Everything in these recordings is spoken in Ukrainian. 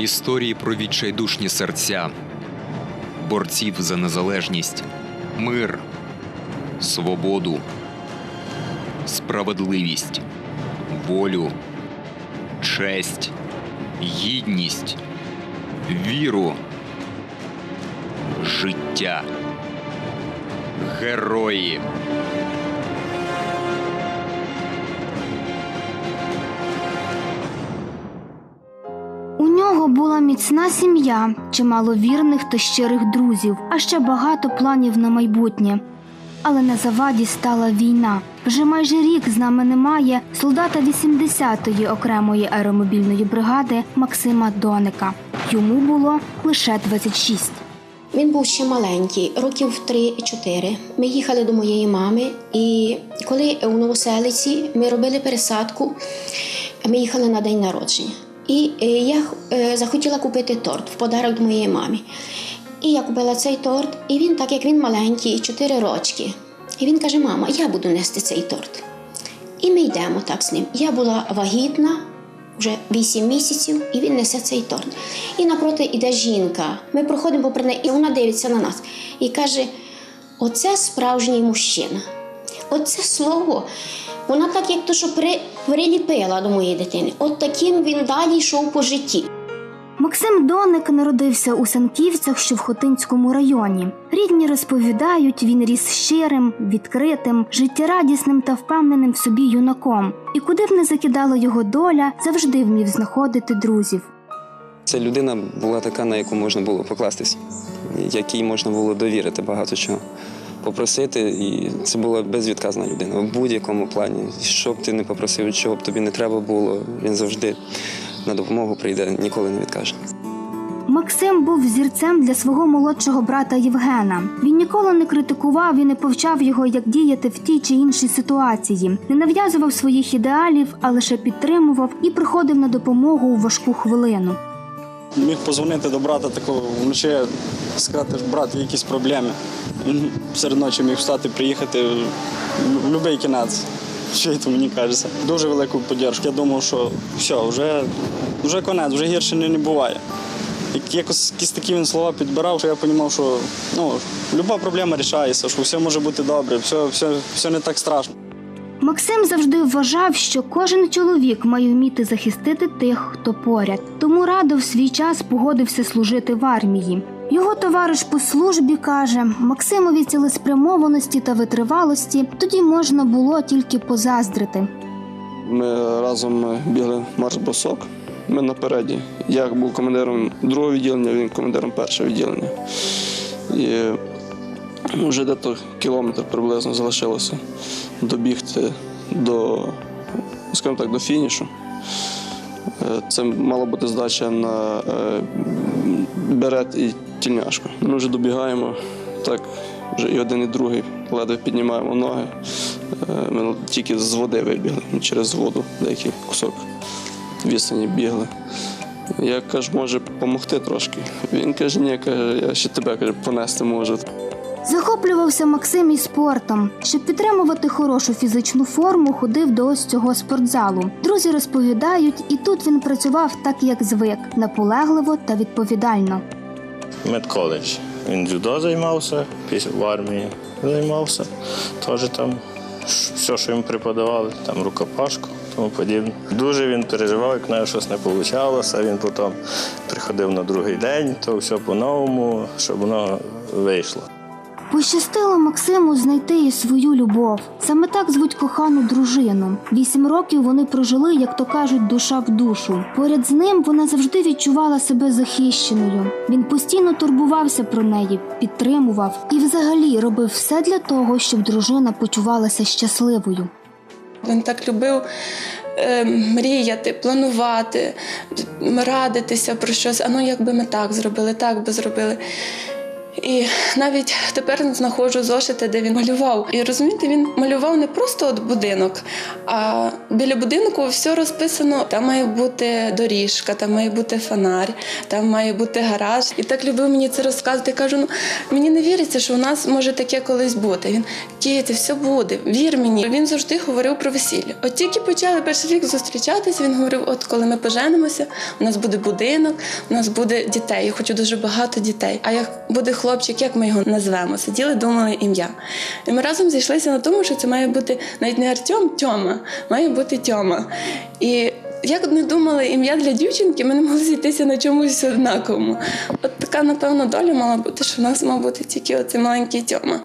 Історії про відчайдушні серця, борців за незалежність, мир, свободу, справедливість, волю, честь, гідність, віру, життя. Герої. Була міцна сім'я, чимало вірних та щирих друзів, а ще багато планів на майбутнє. Але на заваді стала війна. Вже майже рік з нами немає солдата 80-ї окремої аеромобільної бригади Максима Доника. Йому було лише 26. Він був ще маленький, років 3-4. Ми їхали до моєї мами, і коли у Новоселиці ми робили пересадку, ми їхали на день народження. І е, я е, захотіла купити торт в подарок до моєї мамі. І я купила цей торт, і він, так як він маленький, 4 рочки. І він каже: Мама, я буду нести цей торт. І ми йдемо так з ним. Я була вагітна вже 8 місяців, і він несе цей торт. І напроти йде жінка. Ми проходимо попри неї, і вона дивиться на нас і каже: Оце справжній мужчина. Оце слово. Вона так, як то, що при, приліпила до моєї дитини. От таким він далі йшов по житті. Максим Доник народився у Санківцях, що в Хотинському районі. Рідні розповідають, він ріс щирим, відкритим, життєрадісним та впевненим в собі юнаком. І куди б не закидала його доля, завжди вмів знаходити друзів. Ця людина була така, на яку можна було покластись, якій можна було довірити багато чого. Попросити, і це була безвідказна людина в будь-якому плані. Що б ти не попросив, чого б тобі не треба було, він завжди на допомогу прийде, ніколи не відкаже. Максим був взірцем для свого молодшого брата Євгена. Він ніколи не критикував і не повчав його, як діяти в тій чи іншій ситуації, не нав'язував своїх ідеалів, а лише підтримував і приходив на допомогу у важку хвилину. Міг позвонити до брата такого вночі, сказати, що брат, якісь проблеми. Він серед ночі міг встати, приїхати в будь-який кінець. Що то мені кажеться. Дуже велику підтримку. Я думав, що все, вже, вже конець, вже гірше не, не буває. Як- Якось якісь такі він слова підбирав, що я розумів, що ну, люба проблема рішається, що все може бути добре, все, все, все не так страшно. Максим завжди вважав, що кожен чоловік має вміти захистити тих, хто поряд. Тому радо в свій час погодився служити в армії. Його товариш по службі каже, Максимові цілеспрямованості та витривалості тоді можна було тільки позаздрити. Ми разом бігли марш босок. Ми напереді. Я був командиром другого відділення, він командиром першого відділення. І вже дето кілометр приблизно залишилося добігти до, скажімо так, до фінішу. Е, Це мала бути здача на е, берет і тільняшку. Ми вже добігаємо, так вже і один, і другий ледве піднімаємо ноги. Е, Ми тільки з води вибігли, через воду деякий кусок відстані бігли. Я кажу, може допомогти трошки. Він каже, ні, каже, я ще тебе каже, понести можу. Захоплювався Максим і спортом. Щоб підтримувати хорошу фізичну форму, ходив до ось цього спортзалу. Друзі розповідають, і тут він працював так, як звик, наполегливо та відповідально. медколедж. Він дзюдо займався після в армії, займався. Теж там все, що йому преподавали, там рукопашку, тому подібне. Дуже він переживав, як нього щось не вийшло. Він потім приходив на другий день, то все по-новому, щоб воно вийшло. Пощастило Максиму знайти і свою любов. Саме так звуть кохану дружину. Вісім років вони прожили, як то кажуть, душа в душу. Поряд з ним вона завжди відчувала себе захищеною. Він постійно турбувався про неї, підтримував і, взагалі, робив все для того, щоб дружина почувалася щасливою. Він так любив е, мріяти, планувати, радитися про щось. А ну як би ми так зробили, так би зробили. І навіть тепер знаходжу зошити, де він малював. І розумієте, він малював не просто от будинок, а біля будинку все розписано. Там має бути доріжка, там має бути фонарь, там має бути гараж. І так любив мені це розказувати. Кажу, ну мені не віриться, що у нас може таке колись бути. Він Кіті, все буде, вір мені. Він завжди говорив про весілля. От тільки почали перший рік зустрічатися, він говорив: от коли ми поженимося, у нас буде будинок, у нас буде дітей. Я хочу дуже багато дітей. А як буде хлопчик, як ми його назвемо? Сиділи, думали ім'я. І ми разом зійшлися на тому, що це має бути навіть не Артем, Тьома, має бути Тьома. І як не думали ім'я для дівчинки, ми не могли зійтися на чомусь однаковому. От така, напевно, доля мала бути, що в нас мав бути тільки оцей маленький Тьома.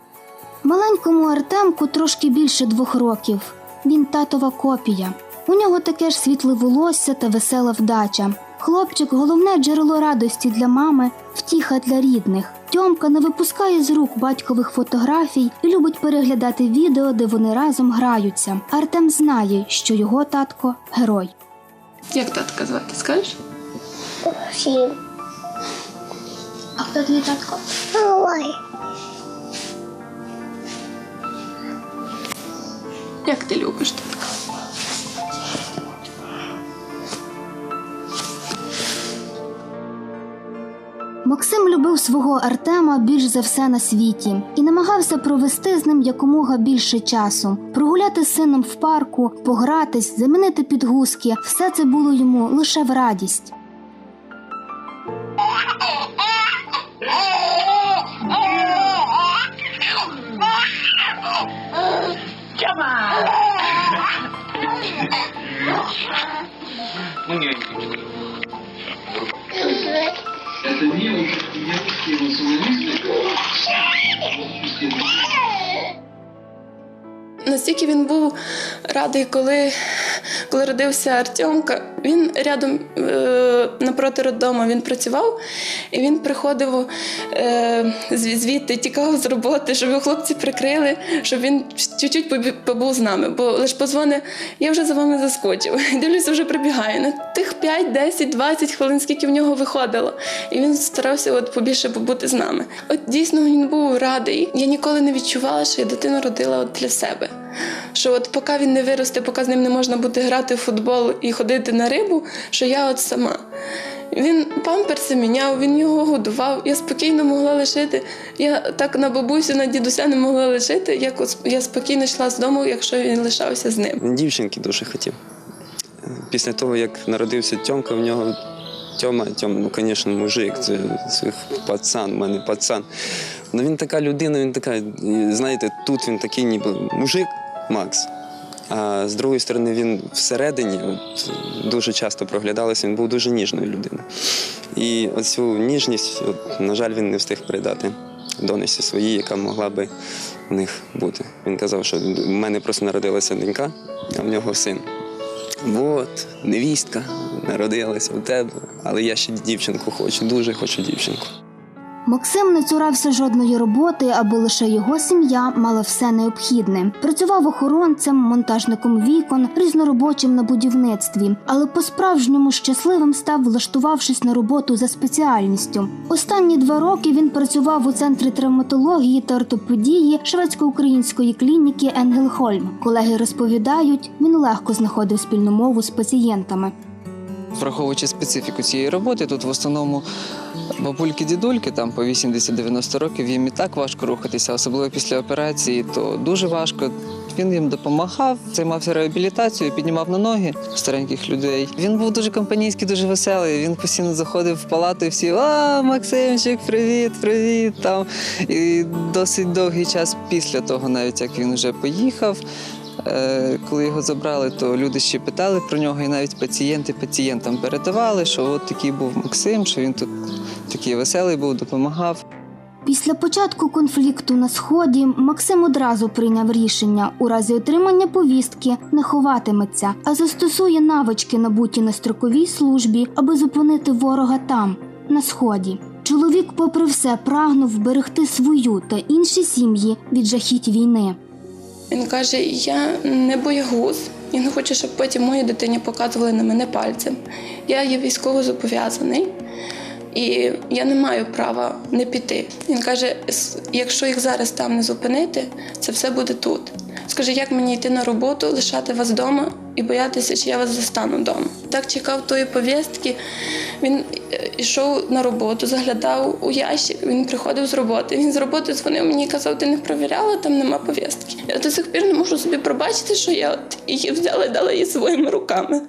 Маленькому Артемку трошки більше двох років. Він татова копія. У нього таке ж світле волосся та весела вдача. Хлопчик головне джерело радості для мами, втіха для рідних. Тьомка не випускає з рук батькових фотографій і любить переглядати відео, де вони разом граються. Артем знає, що його татко герой. Як татка звати, скажеш? Всім. А хто твій татко? Ой. Як ти любиш татка? Максим любив свого Артема більш за все на світі і намагався провести з ним якомога більше часу, прогуляти з сином в парку, погратись, замінити підгузки. Все це було йому лише в радість. Настільки він був радий, коли, коли родився Артемка. Він рядом е, напроти роддому він працював, і він приходив е, звідти, тікав з роботи, щоб його хлопці прикрили, щоб він чуть-чуть побув з нами. Бо лише позвони, я вже за вами заскочив. Дивлюся, вже прибігає. На тих 5, 10, 20 хвилин, скільки в нього виходило. І він старався от побільше побути з нами. От дійсно він був радий. Я ніколи не відчувала, що я дитину родила от для себе. Що от поки він не виросте, поки з ним не можна буде грати в футбол і ходити на рибу, що я от сама. Він памперси міняв, він його годував. Я спокійно могла лишити. Я так на бабусю, на дідуся не могла лишити. Як я спокійно йшла з дому, якщо він лишався з ним. Дівчинки дуже хотів. Після того, як народився Тьомка, в нього Тьома, Тьома, ну, звісно, мужик, це, це пацан, в мене пацан. Ну він така людина, він така, знаєте, тут він такий ніби мужик, Макс. А з другої сторони, він всередині от, дуже часто проглядалося, він був дуже ніжною людиною. І оцю ніжність, от, на жаль, він не встиг передати донесі своїй, яка могла би в них бути. Він казав, що в мене просто народилася донька, а в нього син. От, невістка народилася у тебе, але я ще дівчинку хочу, дуже хочу дівчинку. Максим не цурався жодної роботи, аби лише його сім'я мала все необхідне. Працював охоронцем, монтажником вікон, різноробочим на будівництві, але по-справжньому щасливим став, влаштувавшись на роботу за спеціальністю. Останні два роки він працював у центрі травматології та ортопедії шведсько-української клініки Енгелхольм. Колеги розповідають, він легко знаходив спільну мову з пацієнтами. Враховуючи специфіку цієї роботи, тут в основному бабульки-дідульки, там по 80-90 років, їм і так важко рухатися, особливо після операції, то дуже важко. Він їм допомагав, займався реабілітацією, піднімав на ноги стареньких людей. Він був дуже компанійський, дуже веселий. Він постійно заходив в палату і всі А, Максимчик, привіт, привіт. Там. І досить довгий час після того, навіть як він вже поїхав. Е, Коли його забрали, то люди ще питали про нього, і навіть пацієнти пацієнтам передавали, що от такий був Максим, що він тут такий веселий був, допомагав. Після початку конфлікту на сході Максим одразу прийняв рішення у разі отримання повістки не ховатиметься, а застосує навички, набуті на строковій службі, аби зупинити ворога там, на сході. Чоловік, попри все, прагнув вберегти свою та інші сім'ї від жахіть війни. Він каже: Я не боягуз, я не хочу, щоб потім моїй дитині показували на мене пальцем. Я є військово зобов'язаний. І я не маю права не піти. Він каже: «С- якщо їх зараз там не зупинити, це все буде тут. Скаже, як мені йти на роботу, лишати вас вдома і боятися, чи я вас застану вдома. Так чекав тої повістки. Він е, йшов на роботу, заглядав у ящик. Він приходив з роботи. Він з роботи дзвонив мені і казав, ти не провіряла, там нема повістки. Я до сих пір не можу собі пробачити, що я її взяла і дала їй своїми руками.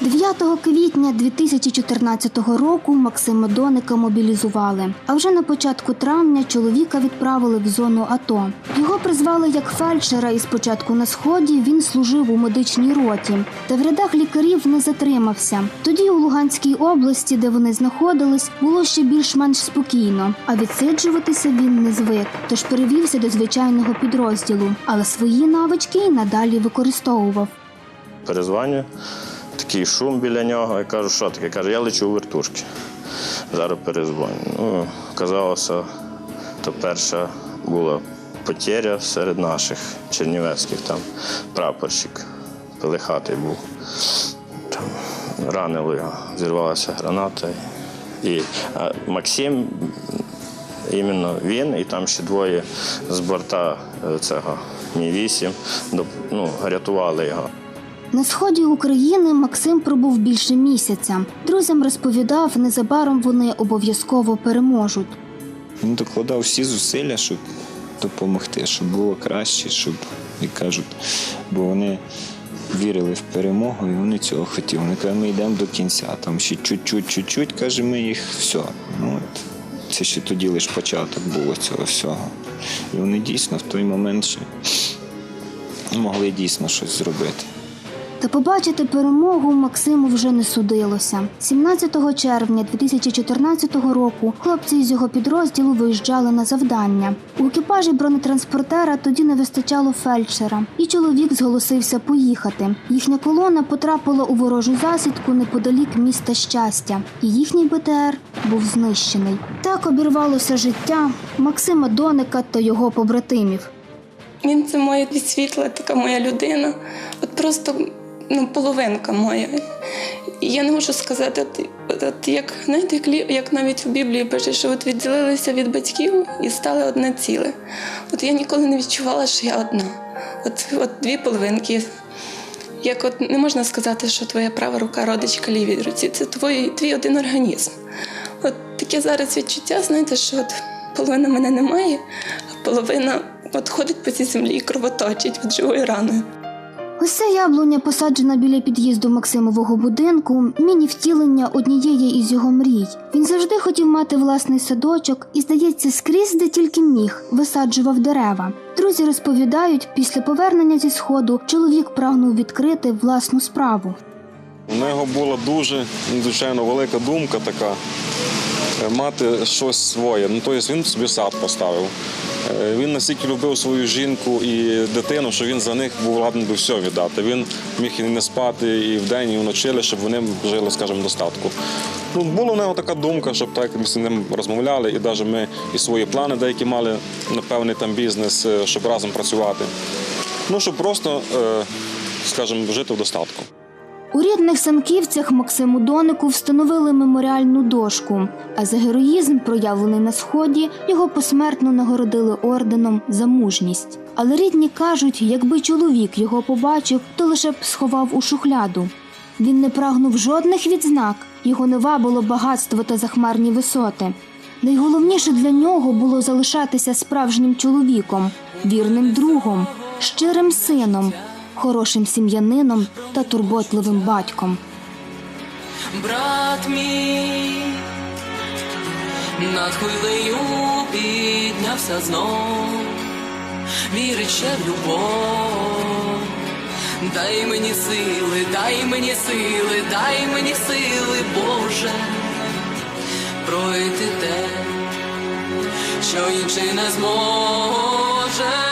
9 квітня 2014 року Максима Доника мобілізували. А вже на початку травня чоловіка відправили в зону АТО. Його призвали як фельдшера, і спочатку на сході він служив у медичній роті. Та в рядах лікарів не затримався. Тоді у Луганській області, де вони знаходились, було ще більш-менш спокійно. А відсиджуватися він не звик, тож перевівся до звичайного підрозділу, але свої навички й надалі використовував. Перезвоню, такий шум біля нього. Я кажу, що таке? Каже, я лечу у вертушки. Зараз перезвоню. Ну, казалося, то перша була потеря серед наших чернівецьких, там прапорщик пилихатий був. Там ранили його, зірвалася граната. І а Максим, іменно він, і там ще двоє з борта е, цього Мі-8 ну, рятували його. На сході України Максим пробув більше місяця. Друзям розповідав, незабаром вони обов'язково переможуть. Він докладав всі зусилля, щоб допомогти, щоб було краще, щоб, як кажуть, бо вони вірили в перемогу і вони цього хотіли. Вони кажуть, ми йдемо до кінця, там ще чуть-чуть, чуть-чуть, каже, ми їх все. Ну, от. Це ще тоді лише початок було цього всього. І вони дійсно в той момент ще могли дійсно щось зробити. Та побачити перемогу Максиму вже не судилося. 17 червня 2014 року хлопці із його підрозділу виїжджали на завдання. У екіпажі бронетранспортера тоді не вистачало фельдшера, і чоловік зголосився поїхати. Їхня колона потрапила у ворожу засідку неподалік міста щастя, і їхній БТР був знищений. Так обірвалося життя Максима Доника та його побратимів. Він це моє світла, така моя людина. От просто ну, половинка моя. І я не можу сказати, от, от як, знаєте, як, як навіть у Біблії пише, що от відділилися від батьків і стали одне ціле. От я ніколи не відчувала, що я одна. От, от дві половинки. Як от не можна сказати, що твоя права рука родичка лівій руці, це твій, твій один організм. От таке зараз відчуття, знаєте, що от половина мене немає, а половина от ходить по цій землі і кровоточить від живою раною. Ось яблуня, посаджена біля під'їзду Максимового будинку, міні-втілення однієї із його мрій. Він завжди хотів мати власний садочок і, здається, скрізь, де тільки міг, висаджував дерева. Друзі розповідають, після повернення зі сходу чоловік прагнув відкрити власну справу. У нього була дуже звичайно велика думка така е, мати щось своє. Ну, тобто він собі сад поставив. Е, Він настільки любив свою жінку і дитину, що він за них був ладний би все віддати. Він міг і не спати і вдень, і вночі, щоб вони жили, скажімо, в достатку. Ну, була у нього така думка, щоб так ми з ним розмовляли, і навіть ми і свої плани деякі мали на певний там бізнес, е, щоб разом працювати. Ну, щоб просто, е, скажімо, жити в достатку. У рідних Санківцях Максиму Донику встановили меморіальну дошку, а за героїзм, проявлений на сході, його посмертно нагородили орденом за мужність. Але рідні кажуть, якби чоловік його побачив, то лише б сховав у шухляду. Він не прагнув жодних відзнак, його не вабило багатство та захмарні висоти. Найголовніше для нього було залишатися справжнім чоловіком, вірним другом, щирим сином, хорошим сім'янином та турботливим батьком. брат мій, над хвилею піднявся знов, вірить в любов. Дай мені сили, дай мені сили, дай мені сили, Боже, пройти те, що інший не зможе,